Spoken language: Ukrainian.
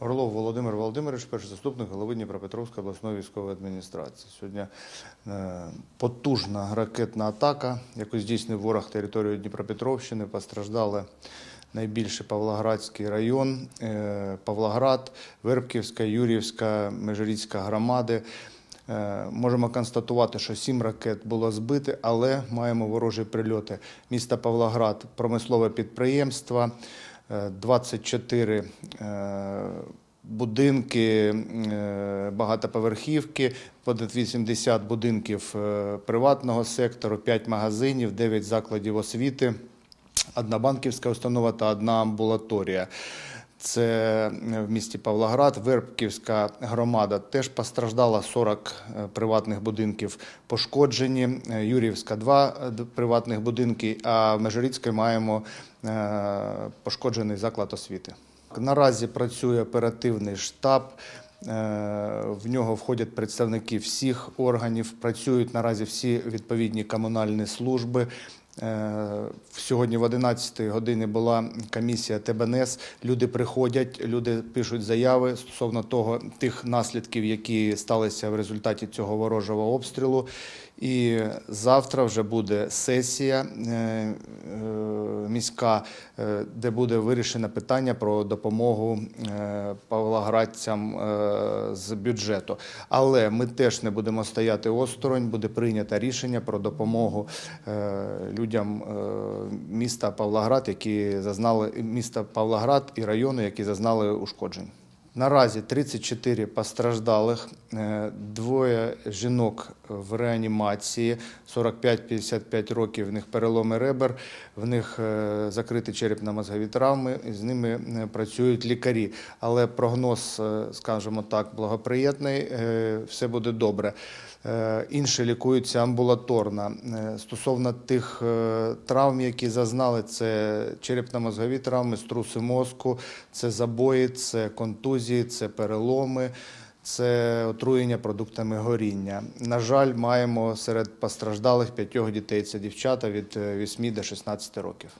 Орлов Володимир Володимирович, перший заступник голови Дніпропетровської обласної військової адміністрації. Сьогодні е, потужна ракетна атака, яку здійснив ворог територію Дніпропетровщини. Постраждали найбільше Павлоградський район, е, Павлоград, Вербківська, Юрівська, Межиріцька громади. Е, Можемо констатувати, що сім ракет було збито, але маємо ворожі прильоти. Місто Павлоград, промислове підприємство, 24 е, будинки, е, багатоповерхівки, понад 80 будинків е, приватного сектору, 5 магазинів, 9 закладів освіти, одна банківська установа та одна амбулаторія. Це в місті Павлоград, Вербківська громада теж постраждала 40 е, приватних будинків пошкоджені. Е, Юрівська два е, приватних будинки, а в Межиріцькій маємо е, пошкоджений заклад освіти. Наразі працює оперативний штаб. Е, В нього входять представники всіх органів, працюють наразі всі відповідні комунальні служби. Е, Сьогодні в 11 годині була комісія ТБНС. Люди приходять, люди пишуть заяви стосовно того тих наслідків, які сталися в результаті цього ворожого обстрілу. І завтра вже буде сесія е, е, міська, де буде вирішено питання про допомогу павлоградцям з бюджету. Але ми теж не будемо стояти осторонь, буде прийнято рішення про допомогу е, людям е, міста Павлоград, які зазнали міста Павлоград і району, які зазнали ушкоджень. Наразі 34 постраждалих, е, двоє жінок в реанімації, 45-55 років, в них переломи ребер, в них е, закриті черепно-мозгові травми, з ними е, працюють лікарі. Але прогноз, скажімо так, благоприємний, е, все буде добре. Інші лікуються амбулаторно. Стосовно тих травм, які зазнали, це черепно-мозгові травми, струси мозку, це забої, це контузії, це переломи, це отруєння продуктами горіння. На жаль, маємо серед постраждалих п'ятьох дітей. Це дівчата від е, 8 до 16 років.